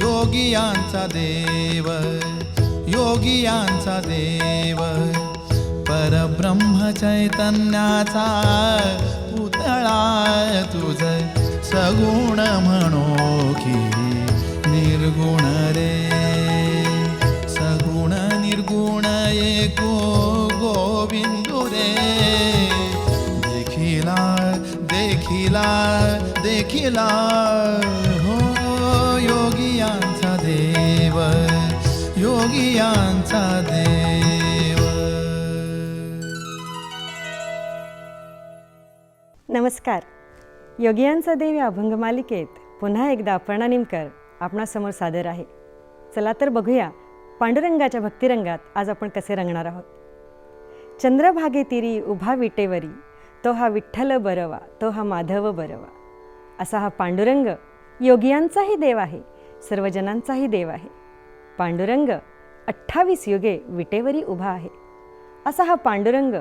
योगियांचा देव योगियांचा देव परब्रह्म चैतन्याचा केला. हो योगियांचा देव योगियांचा देव. नमस्कार. योगियांचा देव या अभंग मालिकेत पुन्हा एकदा अपर्णा निमकर आपणासमोर सादर आहे. चला तर बघूया पांडुरंगाच्या भक्तिरंगात आज आपण कसे रंगणार आहोत. चंद्रभागे तिरी उभा विटेवरी तो हा विठ्ठल बरवा तो हा माधव बरवा. असा हा पांडुरंग योगियांचाही देव आहे सर्वजनांचाही देव आहे. पांडुरंग अठ्ठावीस युगे विटेवरी उभा आहे. असा हा पांडुरंग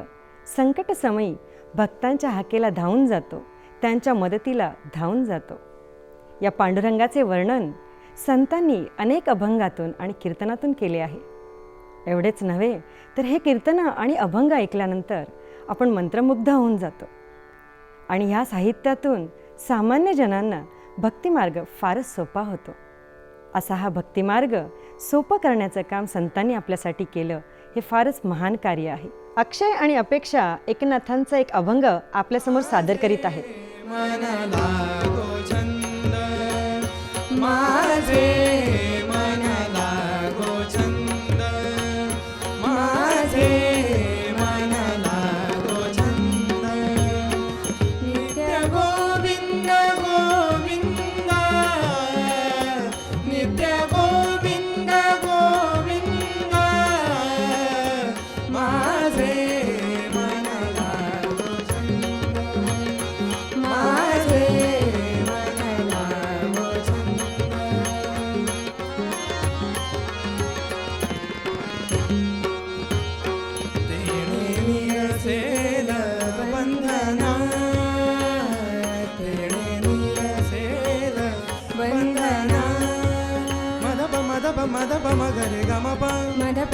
संकटसमयी भक्तांच्या हाकेला धावून जातो त्यांच्या मदतीला धावून जातो. या पांडुरंगाचे वर्णन संतांनी अनेक अभंगातून आणि कीर्तनातून केले आहे. एवढेच नव्हे तर हे कीर्तनं आणि अभंग ऐकल्यानंतर आपण मंत्रमुग्ध होऊन जातो. आणि ह्या साहित्यातून सामान्य जनांना भक्तिमार्ग फारच सोपा होतो. असा हा भक्तिमार्ग सोपं करण्याचं काम संतांनी आपल्यासाठी केलं हे फारच महान कार्य आहे. अक्षय आणि अपेक्षा एकनाथांचा एक अभंग आपल्यासमोर सादर करीत आहेत.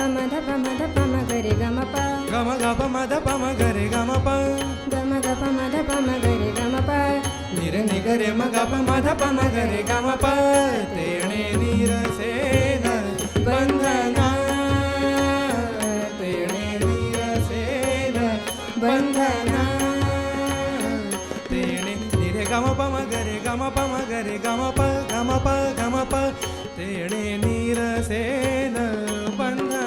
मदप मदप मदप मगरे गम प गम गप मदप मगरे गम प गम गप मदप मगरे गम प निर निगरे मगप मदप मगरे गम प तेणे निरसेल बंधना तेणे निरसेल बंधना तेणे निरे गम प मगरे गम प मगरे गम प गम प गम प तेणे निरसेल बंधना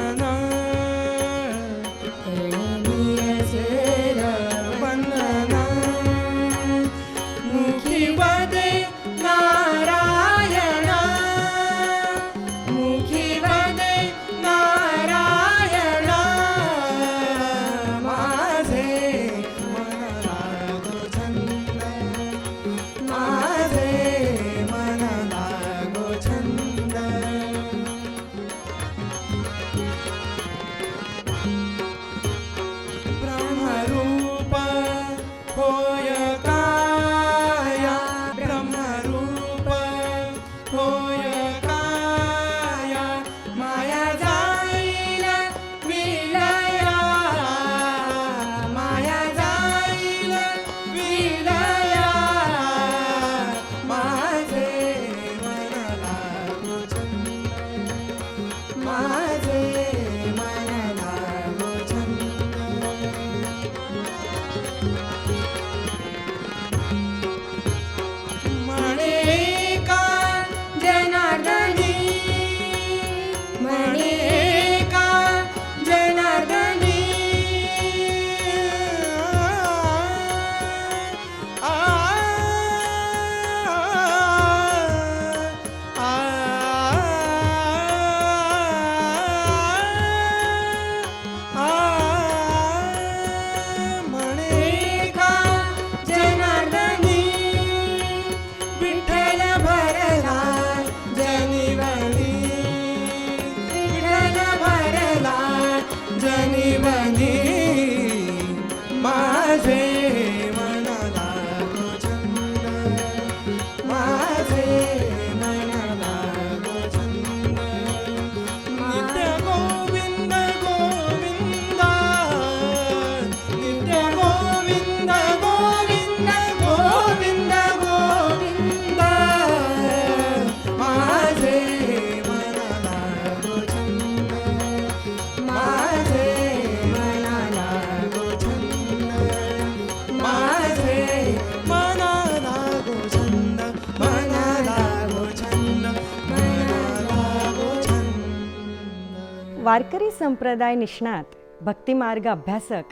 वारकरी संप्रदाय निष्णात भक्तिमार्ग अभ्यासक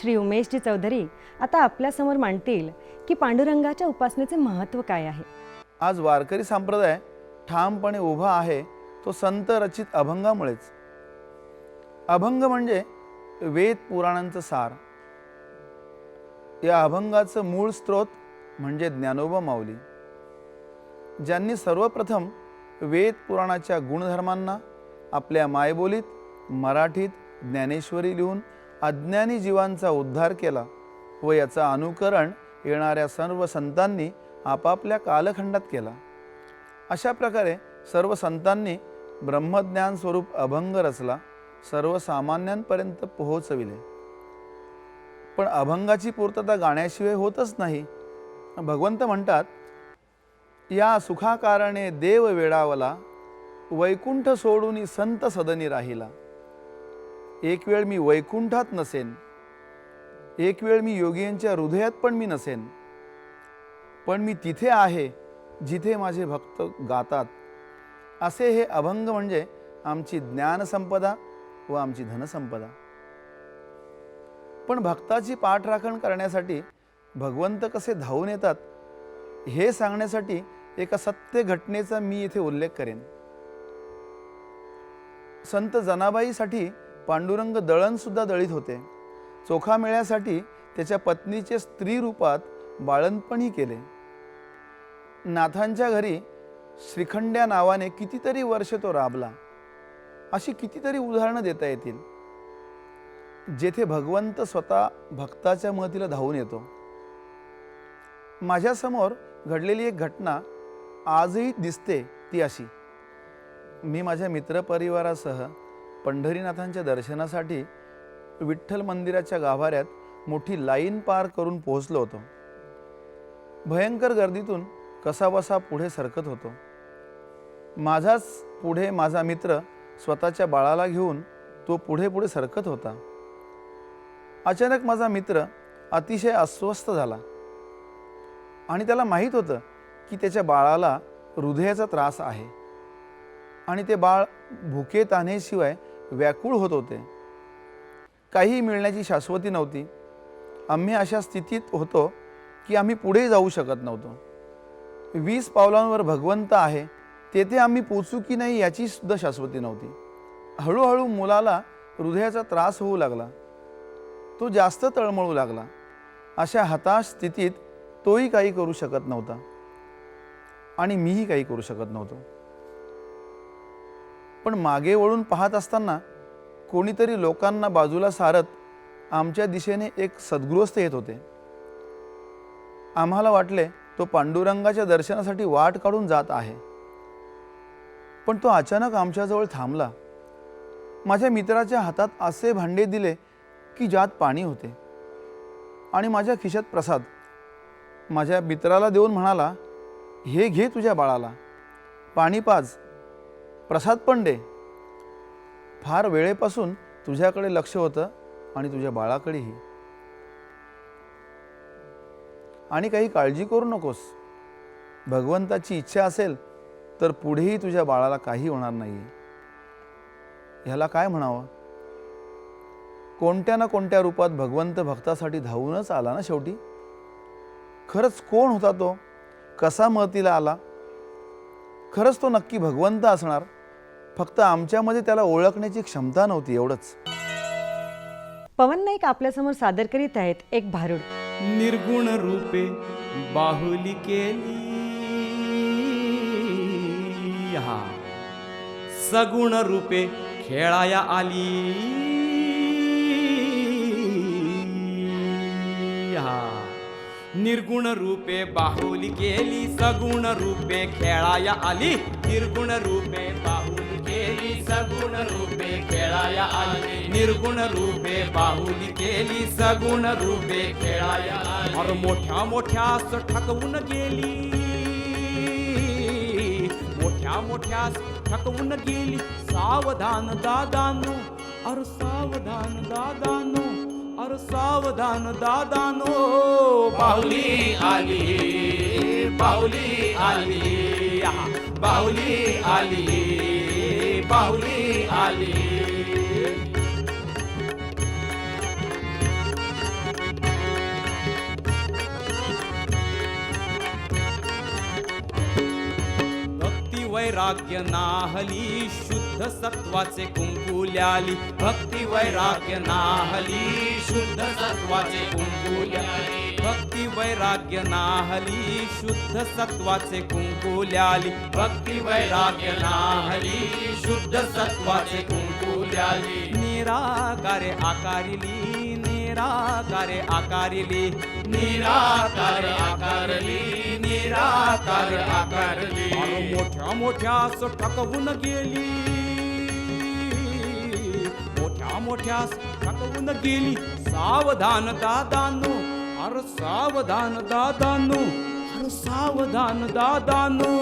श्री उमेशजी चौधरी आता आपल्यासमोर मांडतील की पांडुरंगाच्या उपासनेचे महत्त्व काय आहे. आज वारकरी संप्रदाय ठामपणे उभा आहे तो संत रचित अभंगामुळेच. अभंग म्हणजे वेद पुराणांचं सार. या अभंगाचं मूळ स्रोत म्हणजे ज्ञानोबा माऊली. ज्यांनी सर्वप्रथम वेद पुराणाच्या गुणधर्मांना आपल्या मायबोलीत मराठीत ज्ञानेश्वरी लिहून अज्ञानी जीवांचा उद्धार केला व याचं अनुकरण येणाऱ्या सर्व संतांनी आपापल्या कालखंडात केला. अशा प्रकारे सर्व संतांनी ब्रह्मज्ञान स्वरूप अभंग रचला सर्वसामान्यांपर्यंत पोहोचविले. पण अभंगाची पूर्तता गाण्याशिवाय होतच नाही. भगवंत म्हणतात या सुखाकारणे देव वेडावला वैकुंठ सोडून संत सदनी राहिला. एक वेळ मी वैकुंठात नसेन. एक वेळ मी योगियांच्या हृदयात पण मी नसेन. पण मी तिथे आहे जिथे माझे भक्त गातात. असे हे अभंग म्हणजे आमची ज्ञानसंपदा व आमची धनसंपदा. पण भक्ताची पाठराखण करण्यासाठी भगवंत कसे धावून येतात हे सांगण्यासाठी एका सत्य घटनेचा मी इथे उल्लेख करेन. संत जनाबाईसाठी पांडुरंग दळणसुद्धा दळीत होते. चोखा मेळ्यासाठी त्याच्या पत्नीचे स्त्री रूपात बाळणपणही केले. नाथांच्या घरी श्रीखंड्या नावाने कितीतरी वर्ष तो राबला. अशी कितीतरी उदाहरणं देता येतील. जेथे भगवंत स्वतः भक्ताच्या मतीला धावून येतो. माझ्यासमोर घडलेली एक घटना आजही दिसते ती अशी. मी माझ्या मित्रपरिवारासह पंढरीनाथांच्या दर्शनासाठी विठ्ठल मंदिराच्या गाभाऱ्यात मोठी लाईन पार करून पोहोचलो होतो. भयंकर गर्दीतून कसाबसा पुढे सरकत होतो. माझाच पुढे माझा मित्र स्वतःच्या बाळाला घेऊन तो पुढे पुढे सरकत होता. अचानक माझा मित्र अतिशय अस्वस्थ झाला. आणि त्याला माहीत होतं की त्याच्या बाळाला हृदयाचा त्रास आहे. आणि ते बाळ भुके तानेशिवाय व्याकुळ होत होते. काही मिळण्याची शाश्वती नव्हती. आम्ही अशा स्थितीत होतो की आम्ही पुढे जाऊ शकत नव्हतो. वीस पावलांवर भगवंत आहे तेथे आम्ही पोचू की नाही याची सुद्धा शाश्वती नव्हती. हळूहळू मुलाला हृदयाचा त्रास होऊ लागला. तो जास्त तळमळू लागला. अशा हताश स्थितीत तोही काही करू शकत नव्हता. आणि मीही काही करू शकत नव्हतो. पण मागे वळून पाहत असताना कोणीतरी लोकांना बाजूला सारत आमच्या दिशेने एक सद्गृहस्थ येत होते. आम्हाला वाटले तो पांडुरंगाच्या दर्शनासाठी वाट काढून जात आहे. पण तो अचानक आमच्याजवळ थांबला. माझ्या मित्राच्या हातात असे भांडे दिले की ज्यात पाणी होते. आणि माझ्या खिशात प्रसाद. माझ्या मित्राला देऊन म्हणाला हे घे तुझ्या बाळाला. पाणी पाज. प्रसाद पंडे. फार वेळेपासून तुझ्याकडे लक्ष होतं आणि तुझ्या बाळाकडेही. आणि काही काळजी करू नकोस. भगवंताची इच्छा असेल तर पुढेही तुझ्या बाळाला काही होणार नाही ह्याला काय म्हणावं? कोणत्या ना कोणत्या रूपात भगवंत भक्तासाठी धावूनच आला ना शेवटी? खरंच कोण होता तो? कसा मतीला आला? खरंच तो नक्की भगवंत असणार? फक्त आमच्यामध्ये त्याला ओळखण्याची क्षमता नव्हती एवढंच. पवन नाईक आपल्यासमोर सादर करीत आहेत एक भारुड. निर्गुण रूपे बाहुली केली. हा. सगुण रूपे खेळाया आली. हा. निर्गुण रूपे बाहुली केली. सगुण रूपे खेळाया आली. निर्गुण रूपे सगुण रूपे खेळाया आली. निर्गुण रूपे बाहुली केली. सगुण रूपे खेळाया आली. मोठ्या मोठ्या ठकवून गेली. मोठ्या मोठ्या ठकवून गेली. सावधान दादानो अर सावधान दादानो अर सावधान दादानो बाहुली आली बाहुली आली बाहुली आली. पाहुली आली. वैराग्य नाहली शुद्ध सत्वाचे कुंकुल्याली भक्ती वैराग्य नाहली शुद्ध सत्वाचे कुंकुल्याली भक्ती वैराग्य नाहली शुद्ध सत्वाचे कुंकुल्याली भक्ती वैराग्य नाहली शुद्ध सत्वाचे कुंकुल्याली निराकारे आकारिली निराकारे आकारिली. निराकारे आकारली निराकारे आकारली. मोठ्या मोठ्या असं टकवून गेली. मोठ्या मोठ्या टकवून गेली. सावधान दादानो हर सावधान दादानो हर सावधान दादानो।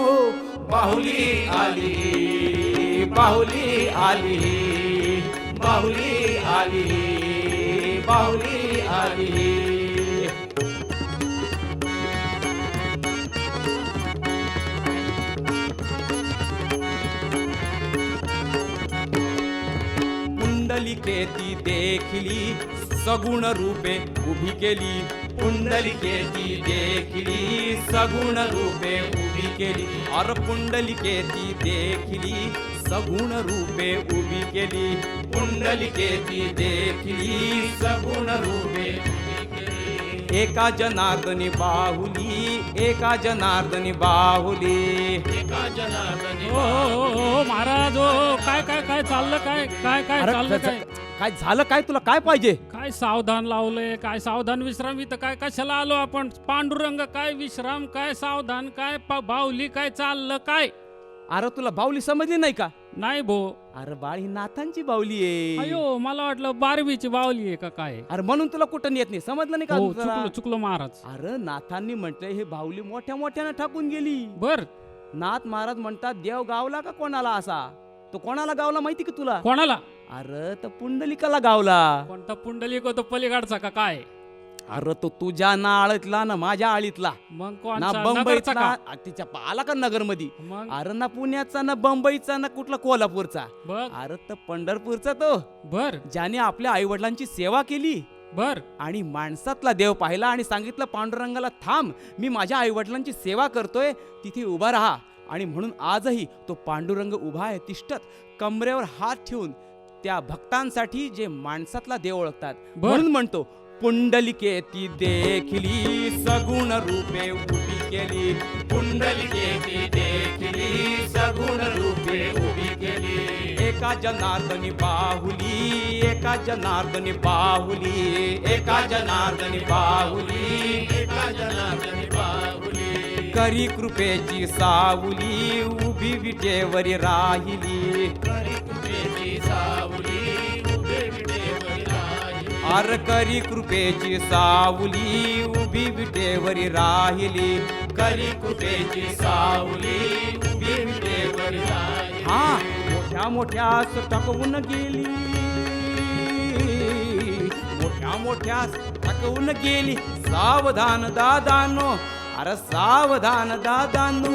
बाहुली आली बाहुली आली बाहुली आली बाहुली आली। पुंडलिके ती देखली सगुण रूपे उभी केली पुंडलिके ती देखली सगुण रूपे उभी केली अर पुंडलिके ती देखली सगुण रूपे उभी केली पुंडलिके ती देखली सगुण रूपे उभी केली एका जनार्दनी बाहुली एका जनार्दनी बाहुली एका जनार्दनी हो हो हो हो, महाराज हो काय काय काय चाललं काय काय काय चाललं काय काय झालं? काय तुला काय पाहिजे? काय सावधान लावलंय? काय सावधान विश्राम इथं? काय कशाला आलो आपण? पांडुरंग काय विश्राम? काय सावधान? काय पा- बाहुली काय चाललं? काय? अरे तुला बावली समजली नाही का? नाही भो. अरे बाळ ही नाथांची बावली आहे. अयो मला वाटलं बारवीची बाहुली आहे का काय? अरे म्हणून तुला कुठं येत नाही? समजलं नाही का हो तुला? चुकलो चुकलो महाराज. अरे नाथांनी म्हटलंय हे बावली मोठ्या मोठ्यानं टाकून गेली. बर. नाथ महाराज म्हणतात देव गावला का कोणाला असा? तो कोणाला गावला माहिती का तुला? कोणाला? अरे तर पुंडलिकाला गावला. कोणता पुंडलिक होतो पलीकडचा का काय? अरे तो तुझ्या नाळीतला ना माझ्या आळीतला. मग ना कोणचा नगरचा बंबईचा का? आ, तिच्या आला का नगरमध्ये मग? अरे ना पुण्याचा ना बंबईचा ना कुठला कोल्हापूरचा. बघ. अरे तर पंढरपूरचा तो. बर. ज्याने आपल्या आई वडिलांची सेवा केली. बर. आणि माणसातला देव पाहिला आणि सांगितलं पांडुरंगाला थांब मी माझ्या आई वडिलांची सेवा करतोय तिथे उभा राहा. आणि म्हणून आजही तो पांडुरंग उभा आहे तिष्ठत कमरेवर हात ठेवून त्या भक्तांसाठी जे माणसातला देव ओळखतात. म्हणून म्हणतो पुंडलिके ती देखली सगुण रूपे उभी केली. पुंडलिके ती देखली सगुण रूपे उभी केली. एका जनार्दनी बाहुली एका जनार्दनी बाहुली एका जनार्दनी बाहुली एका जनार्दनी बाहुली. करी कृपेची सावली उभी विटेवरी राहिली. राहिली अर करी कृपेची सावली उभी विटेवरी राहिली. करी कृपेची सावली उभी विटेवरी राहिली. हा मोठ्या मोठ्या टकवून गेली. मोठ्या मोठ्या थकवून गेली. सावधान दादानो अरे सावधान दादानो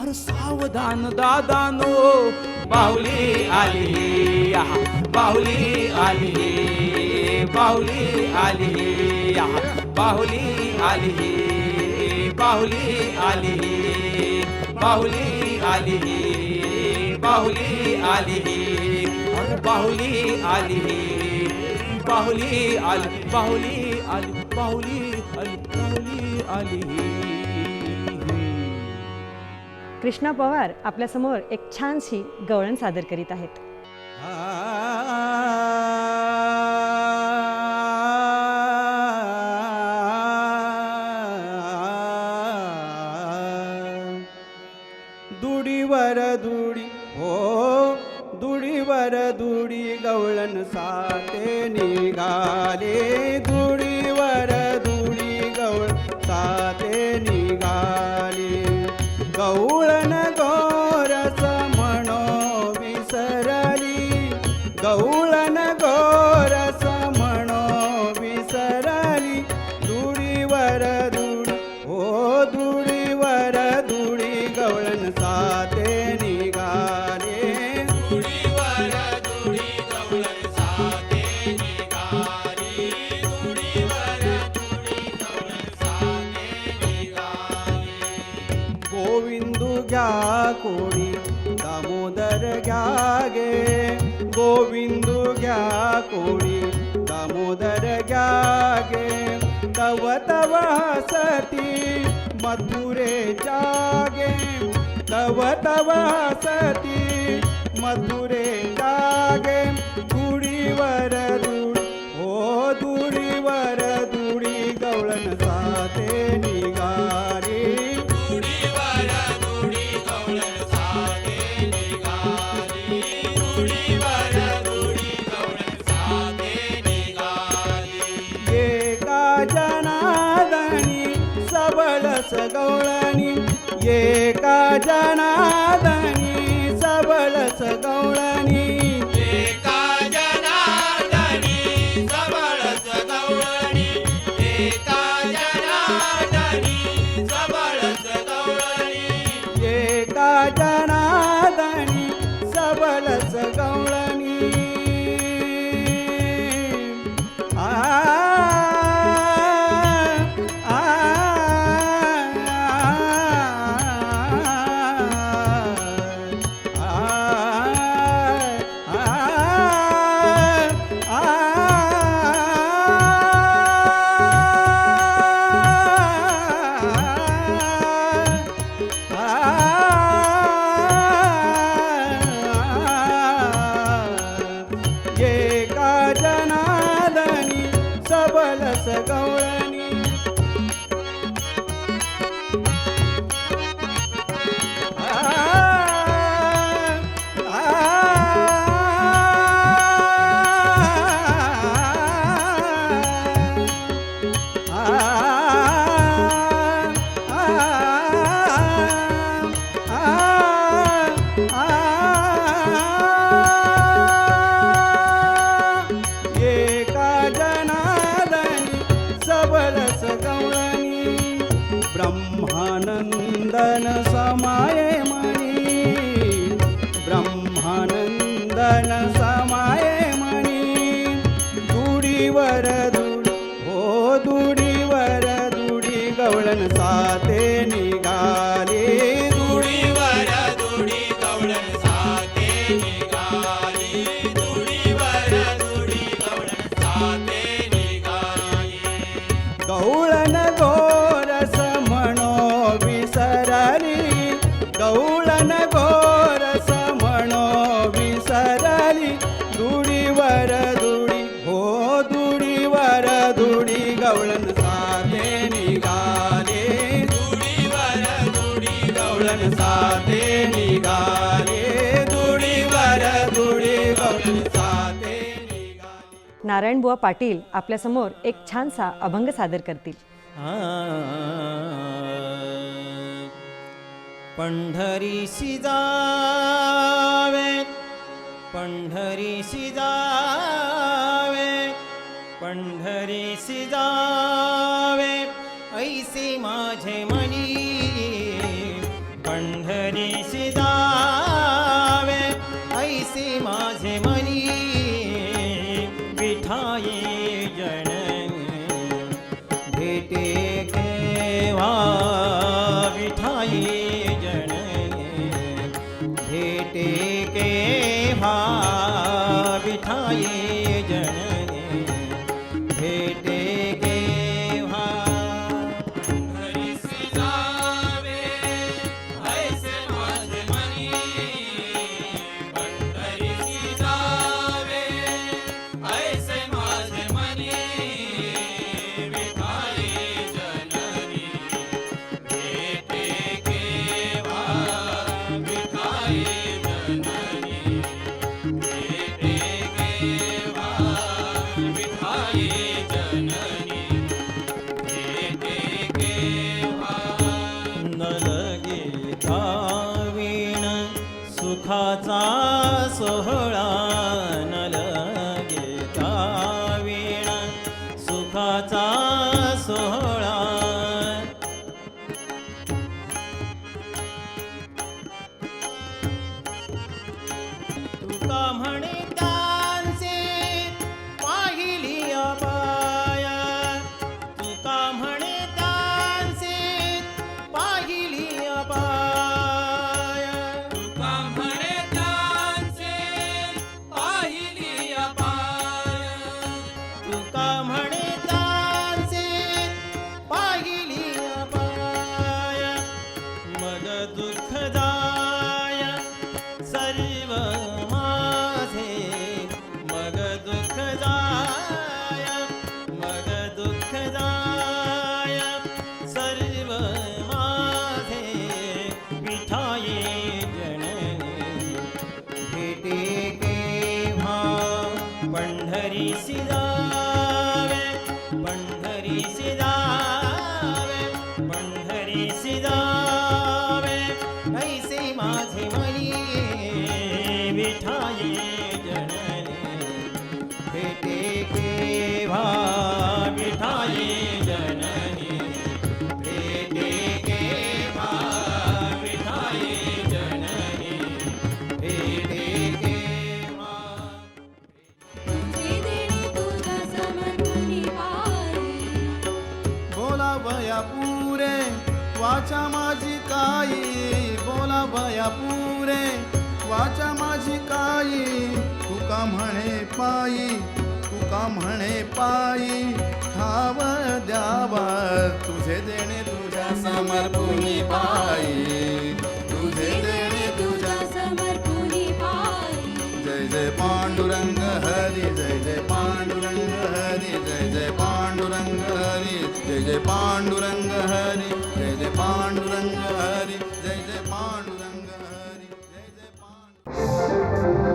अरे सावधान दादानो. बाहुली आली बाहुली आली बाहुली आली बाहुली आली बाहुली आली बाहुली आली बाहुली आली बाहुली आली बाहुली आली बाहुली आली बाहुली आली बाहुली आली कृष्णा पवार आपल्यासमोर एक छानशी गवळण सादर करीत आहेत दुडी हो दुडीवर दुडी गवळण साते निघाले दुडी. कोणी? दामोदर घ्या गे घ्या कोणी? दामोदर घ्या गे तव तव हसती मथुरे जागे. तव तव हसती मथुरे baúl. नारायणबुवा पाटील आपल्यासमोर एक छानसा अभंग सादर करतील. पंढरी जावे पंढरी जावे पंढरी जावे ऐसे माझे मनी ತಮಣಿ विठाये जननी भेटे केव्हा पंढरी सिदावे वाचा माझी काई बोला भया पुरे. वाचा माझी काई तुका म्हणे पायी तुका म्हणे पायी ठाव द्यावा तुझे देणे तुझ्या समर्पणी पायी तुझे देणे तुझ्या समर्पणी पायी जय जय पांडुरंग हरि जय जय पाण्डुरङ्ग हरि जय जय पाण्डुरङ्ग हरि जय जय पाण्डुरङ्ग हरि जय जय पाण्डुरङ्ग हरि जय जय पाण्डुरङ्ग हरि जय जय पाण्डु